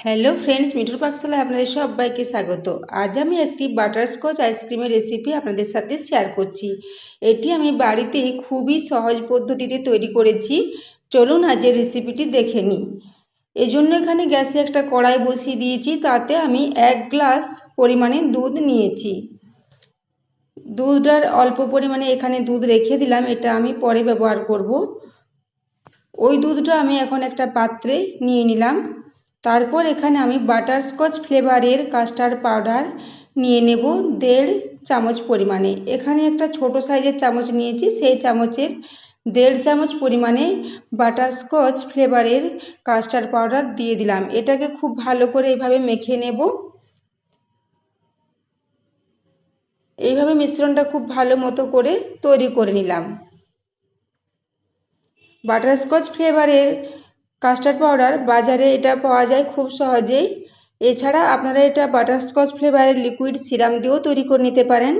Hello friends মিঠুর পাকশালায় আপনাদের সবাইকে স্বাগত। আজ আমি একটি বাটারস্কচ আইসক্রিমের রেসিপি আপনাদের সাথে শেয়ার করছি। এটি আমি বাড়িতে খুবই সহজ পদ্ধতিতে তৈরি করেছি। চলুন আজের রেসিপিটি দেখে নিই। এজন্য এখানে গ্যাসে একটা কড়াই বসিয়ে দিয়েছি, তাতে আমি এক গ্লাস পরিমাণে দুধ নিয়েছি। দুধটার অল্প পরিমাণে এখানে দুধ রেখে দিলাম, এটা আমি পরে ব্যবহার করব। ওই দুধটা আমি এখন একটা পাত্রে নিয়ে নিলাম। তারপর এখানে আমি বাটারস্কচ ফ্লেভারের কাস্টার্ড পাউডার নিয়ে নেব দেড় চামচ পরিমাণে। এখানে একটা ছোট সাইজের চামচ নিয়েছি, সেই চামচের দেড় চামচ পরিমাণে বাটারস্কচ ফ্লেভারের কাস্টার্ড পাউডার দিয়ে দিলাম। এটাকে খুব ভালো করে এইভাবে মেখে নেব। এইভাবে মিশ্রণটা খুব ভালো মতো করে তৈরি করে নিলাম। বাটারস্কচ ফ্লেভারের কাস্টার্ড পাউডার বাজারে এটা পাওয়া যায় খুব সহজেই। এছাড়া আপনারা এটা বাটারস্কচ ফ্লেভারের লিকুইড সিরাম দিয়েও তৈরি করে নিতে পারেন।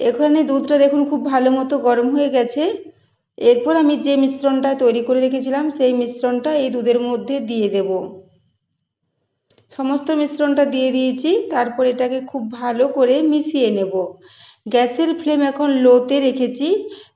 এখানে দুধটা দেখুন খুব ভালো মতো গরম হয়ে গেছে। এরপর আমি যে মিশ্রণটা তৈরি করে রেখেছিলাম, সেই মিশ্রণটা এই দুধের মধ্যে দিয়ে দেব। সমস্ত মিশ্রণটা দিয়ে দিয়েছি, তারপর এটাকে খুব ভালো করে মিশিয়ে নেব। গ্যাসের ফ্লেম এখন লোতে রেখেছি।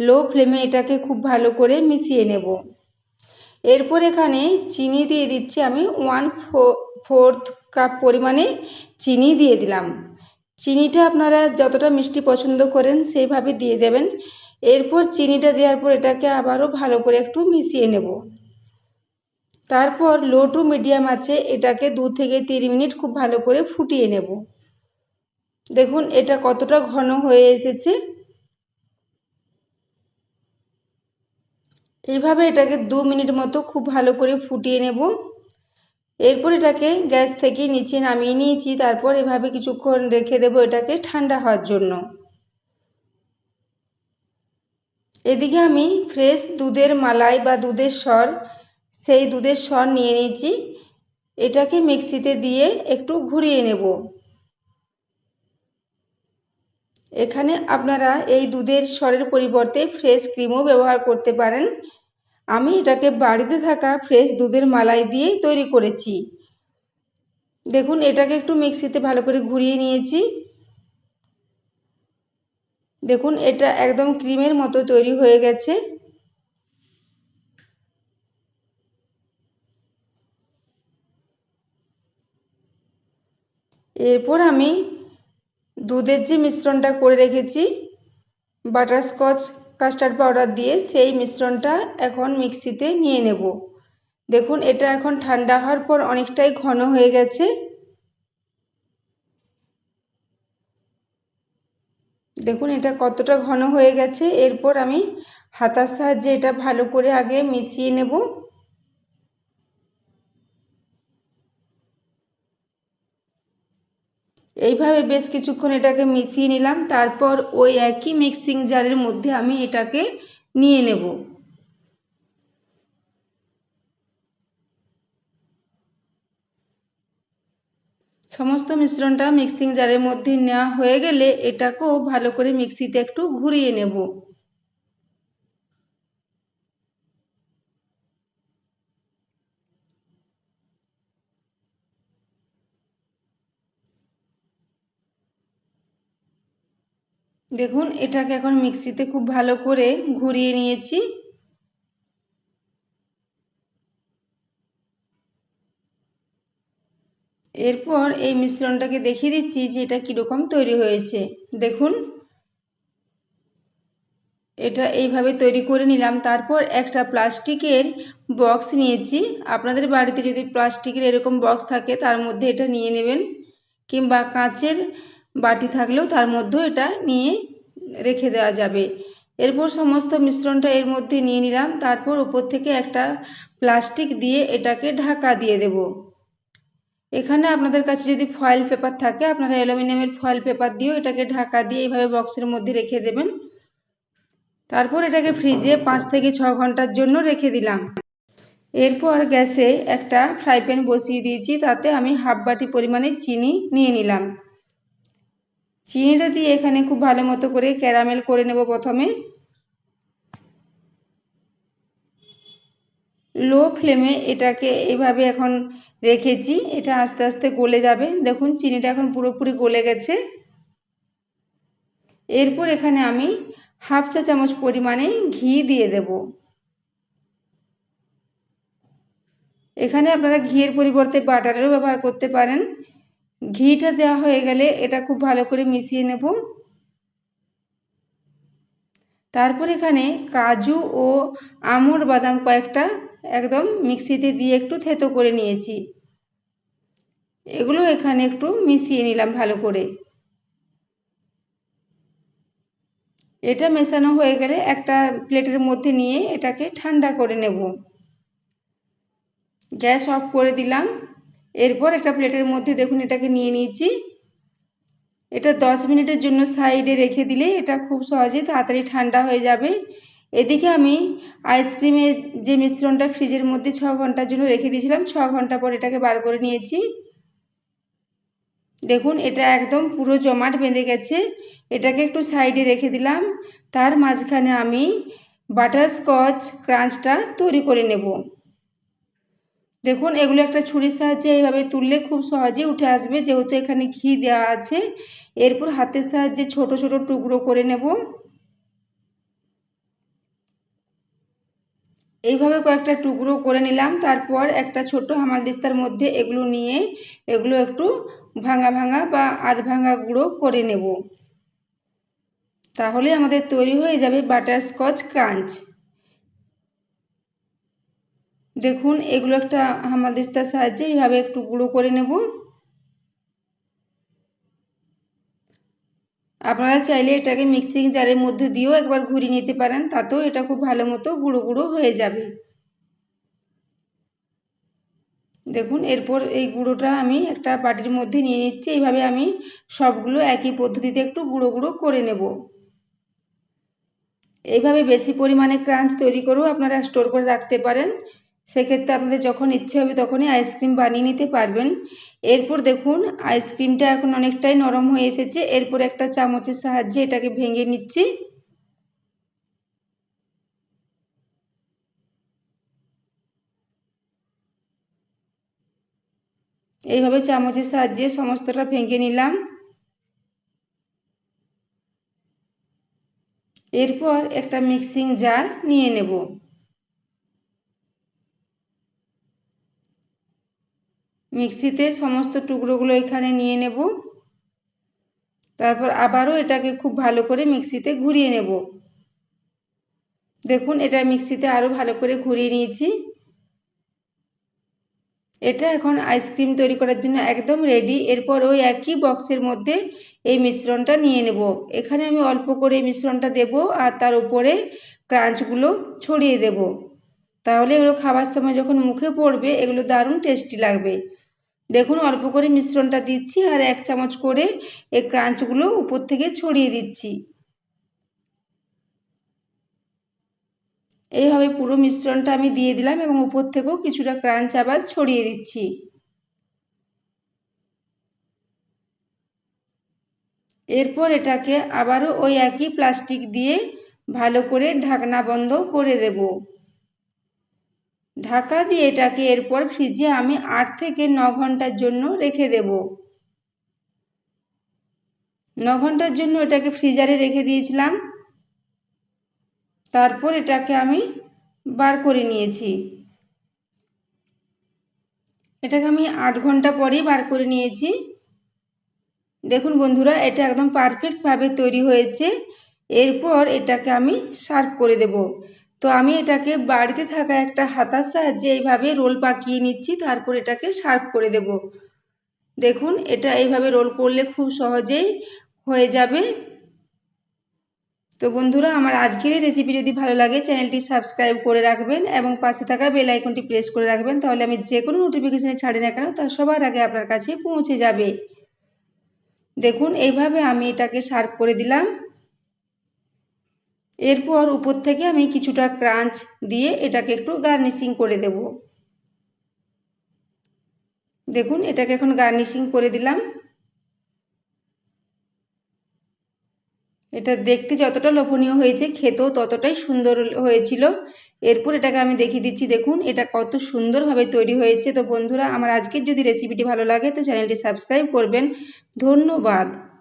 লো ফ্লেমে এটাকে খুব ভালো করে মিশিয়ে নেব। এরপর এখানে চিনি দিয়ে দিচ্ছি আমি ওয়ান ফোর্থ কাপ পরিমাণে চিনি দিয়ে দিলাম। চিনিটা আপনারা যতটা মিষ্টি পছন্দ করেন সেইভাবে দিয়ে দেবেন। এরপর চিনিটা দেওয়ার পর এটাকে আবারও ভালো করে একটু মিশিয়ে নেব। তারপর লো টু মিডিয়াম আছে, এটাকে দু থেকে তিন মিনিট খুব ভালো করে ফুটিয়ে নেব। দেখুন এটা কতটা ঘন হয়ে এসেছে। এইভাবে এটাকে দু মিনিট মতো খুব ভালো করে ফুটিয়ে নেব। এরপর এটাকে গ্যাস থেকে নিচে নামিয়ে নিয়েছি, তারপর এভাবে কিছুক্ষণ রেখে দেব এটাকে ঠান্ডা হওয়ার জন্য। এদিকে আমি ফ্রেশ দুধের মালাই বা দুধের স্বর, সেই দুধের স্বর নিয়ে নিয়েছি। এটাকে মিক্সিতে দিয়ে একটু ঘুরিয়ে নেব। এখানে আপনারা এই দুধের স্বরের পরিবর্তে ফ্রেশ ক্রিমও ব্যবহার করতে পারেন। আমি এটাকে বাড়িতে থাকা ফ্রেশ দুধের মালাই দিয়েই তৈরি করেছি। দেখুন, এটাকে একটু মিক্সিতে ভালো করে ঘুরিয়ে নিয়েছি। দেখুন, এটা একদম ক্রিমের মতো তৈরি হয়ে গেছে। এরপর আমি দুধের যে মিশ্রণটা করে রেখেছি বাটারস্কচ কাস্টার্ড পাউডার দিয়ে সেই মিশ্রণটা এখন মিক্সিতে নিয়ে নেব। দেখুন, এটা এখন ঠান্ডা হওয়ার পর অনেকটাই ঘন হয়ে গেছে। দেখুন, এটা কতটা ঘন হয়ে গেছে। এরপর আমি হাতার সাহায্যে এটা ভালো করে আগে মিশিয়ে নেব। এইভাবে বেশ কিছুক্ষণ এটাকে মিশিয়ে নিলাম, তারপর ওই একই মিক্সিং জারের মধ্যে আমি এটাকে নিয়ে নেব। সমস্ত মিশ্রণটা মিক্সিং জারের মধ্যে নেওয়া হয়ে গেলে এটাকেও ভালো করে মিক্সিতে একটু ঘুরিয়ে নেব। দেখুন, এটাকে এখন মিক্সিতে খুব ভালো করে ঘুরিয়ে নিয়েছি। এরপর এই মিশ্রণটাকে দেখিয়ে দিচ্ছি যে এটা কীরকম তৈরি হয়েছে। দেখুন, এটা এইভাবে তৈরি করে নিলাম। তারপর একটা প্লাস্টিকের বক্স নিয়েছি। আপনাদের বাড়িতে যদি প্লাস্টিকের এরকম বক্স থাকে, তার মধ্যে এটা নিয়ে নেবেন। কিংবা কাঁচের বাটি থাকলেও তার মধ্যেও এটা নিয়ে রেখে দেওয়া যাবে। এরপর সমস্ত মিশ্রণটা এর মধ্যে নিয়ে নিলাম। তারপর উপর থেকে একটা প্লাস্টিক দিয়ে এটাকে ঢাকা দিয়ে দেব। এখানে আপনাদের কাছে যদি ফয়েল পেপার থাকে, আপনারা অ্যালুমিনিয়ামের ফয়েল পেপার দিয়েও এটাকে ঢাকা দিয়ে এইভাবে বক্সের মধ্যে রেখে দেবেন। তারপর এটাকে ফ্রিজে পাঁচ থেকে ছ ঘণ্টার জন্য রেখে দিলাম। এরপর গ্যাসে একটা ফ্রাই প্যান বসিয়ে দিয়েছি। তাতে আমি হাফ বাটি পরিমাণে চিনি নিয়ে নিলাম। চিনিটা দিয়ে এখানে খুব ভালো মতো করে ক্যারামেল করে নেব প্রথমে। লো ফ্লেমে এটাকে এভাবে এখন রেখেছি, এটা আস্তে আস্তে গলে যাবে। দেখুন, চিনিটা এখন পুরোপুরি গলে গেছে। এরপর এখানে আমি হাফ চা চামচ পরিমাণে ঘি দিয়ে দেব। এখানে আপনারা ঘিয়ের পরিবর্তে বাটারেরও ব্যবহার করতে পারেন। ঘিটা দেওয়া হয়ে গেলে এটা খুব ভালো করে মিশিয়ে নেব। তারপর এখানে কাজু ও আমর বাদাম কয়েকটা একদম মিক্সিতে দিয়ে একটু থেতো করে নিয়েছি। এগুলো এখানে একটু মিশিয়ে নিলাম ভালো করে। এটা মেশানো হয়ে গেলে একটা প্লেটের মধ্যে নিয়ে এটাকে ঠান্ডা করে নেব। গ্যাস অফ করে দিলাম। এরপর একটা প্লেটের মধ্যে দেখুন এটাকে নিয়ে নিয়েছি। এটা দশ মিনিটের জন্য সাইডে রেখে দিলে এটা খুব সহজে তাড়াতাড়ি ঠান্ডা হয়ে যাবে। এদিকে আমি আইসক্রিমের যে মিশ্রণটা ফ্রিজের মধ্যে ছ ঘণ্টার জন্য রেখে দিয়েছিলাম, ছ ঘণ্টা পর এটাকে বার করে নিয়েছি। দেখুন এটা একদম পুরো জমাট বেঁধে গেছে। এটাকে একটু সাইডে রেখে দিলাম। তার মাঝখানে আমি বাটারস্কচ ক্রাঞ্চটা তৈরি করে নেব। দেখুন, এগুলো একটা ছুরির সাহায্যে এইভাবে তুললে খুব সহজে উঠে আসবে। যেহেতু এখানে ঘি দেওয়া আছে, এরপর হাতের সাহায্যে ছোট ছোট টুকরো করে নেব। এইভাবে কয়েকটা টুকরো করে নিলাম। তারপর একটা ছোট হামালদিস্তার মধ্যে এগুলো নিয়ে এগুলো একটু ভাঙা ভাঙা বা আধ ভাঙা গুঁড়ো করে নেব। তাহলে আমাদের তৈরি হয়ে যাবে বাটারস্কচ ক্রাঞ্চ। দেখুন, এগুলো একটা হামালদিস্তার সাহায্যে এইভাবে একটু গুঁড়ো করে নেব। আপনারা চাইলে এটাকে মিক্সিং জারের মধ্যে দিয়েও একবার ঘুরিয়ে নিতে পারেন, তাতেও এটা খুব ভালো মতো গুঁড়ো গুঁড়ো হয়ে যাবে। দেখুন, এরপর এই গুঁড়োটা আমি একটা বাটির মধ্যে নিয়ে নিচ্ছি, এইভাবে আমি সবগুলো একই পদ্ধতিতে একটু গুঁড়ো গুঁড়ো করে নেব। এইভাবে বেশি পরিমাণে ক্রাঞ্চ তৈরি করেও আপনারা স্টোর করে রাখতে পারেন। সেক্ষেত্রে আপনাদের যখন ইচ্ছে হবে তখনই আইসক্রিম বানিয়ে নিতে পারবেন। এরপর দেখুন আইসক্রিমটা এখন অনেকটাই নরম হয়ে এসেছে। এরপর একটা চামচের সাহায্যে এটাকে ভেঙে নিচ্ছি। এইভাবে চামচের সাহায্যে সমস্তটা ভেঙে নিলাম। এরপর একটা মিক্সিং জার নিয়ে নেব। মিক্সিতে সমস্ত টুকরোগুলো এখানে নিয়ে নেব। তারপর আবারও এটাকে খুব ভালো করে মিক্সিতে ঘুরিয়ে নেব। দেখুন, এটা মিক্সিতে আরও ভালো করে ঘুরিয়ে নিয়েছি। এটা এখন আইসক্রিম তৈরি করার জন্য একদম রেডি এরপর ওই একই বক্সের মধ্যে এই মিশ্রণটা নিয়ে নেব। এখানে আমি অল্প করে মিশ্রণটা দেব আর তার উপরে ক্রাঞ্চগুলো ছড়িয়ে দেব। তাহলে এগুলো খাবার সময় যখন মুখে পড়বে, এগুলো দারুণ টেস্টি লাগবে। দেখুন অল্প করে মিশ্রণটা দিচ্ছি আর এক চামচ করে এই ক্রাঞ্চগুলো উপর থেকে ছড়িয়ে দিচ্ছি। এইভাবে পুরো মিশ্রণটা আমি দিয়ে দিলাম এবং উপর থেকেও কিছুটা ক্রাঞ্চ আবার ছড়িয়ে দিচ্ছি। এরপর এটাকে আবারও ওই একই প্লাস্টিক দিয়ে ভালো করে ঢাকনা বন্ধ করে দেব। ঢাকা দিয়ে এটাকে এরপর ফ্রিজে আমি আট থেকে ন ঘণ্টার জন্য রেখে দেব। ন ঘণ্টার জন্য এটাকে ফ্রিজারে রেখে দিয়েছিলাম। তারপর এটাকে আমি বার করে নিয়েছি। এটাকে আমি আট ঘণ্টা পরেই বার করে নিয়েছি। দেখুন বন্ধুরা, এটা একদম পারফেক্টভাবে তৈরি হয়েছে। এরপর এটাকে আমি সার্ভ করে দেব। তো আমি এটাকে বাড়িতে থাকা একটা হাতার সাহায্যে এইভাবে রোল পাকিয়ে নিচ্ছি, তারপর এটাকে সার্ভ করে দেব। দেখুন, এটা এইভাবে রোল করলে খুব সহজেই হয়ে যাবে। তো বন্ধুরা, আমার আজকের রেসিপি যদি ভালো লাগে, চ্যানেলটি সাবস্ক্রাইব করে রাখবেন এবং পাশে থাকা বেল আইকনটি প্রেস করে রাখবেন, তাহলে আমি যে কোনো নোটিফিকেশানে ছাড়ি না কেন, তা সবার আগে আপনার কাছে পৌঁছে যাবে। দেখুন, এইভাবে আমি এটাকে সার্ভ করে দিলাম। এরপর উপর থেকে আমি কিছুটা ক্রাঞ্চ দিয়ে এটাকে একটু গার্নিশিং করে দেব। দেখুন, এটাকে এখন গার্নিশিং করে দিলাম। এটা দেখতে যতটা লোভনীয় হয়েছে, খেতেও ততটাই সুন্দর হয়েছিল। এরপর এটাকে আমি দেখিয়ে দিচ্ছি, দেখুন, এটা কত সুন্দরভাবে তৈরি হয়েছে। তো বন্ধুরা, আমার আজকের যদি রেসিপিটি ভালো লাগে, তো চ্যানেলটি সাবস্ক্রাইব করবেন। ধন্যবাদ।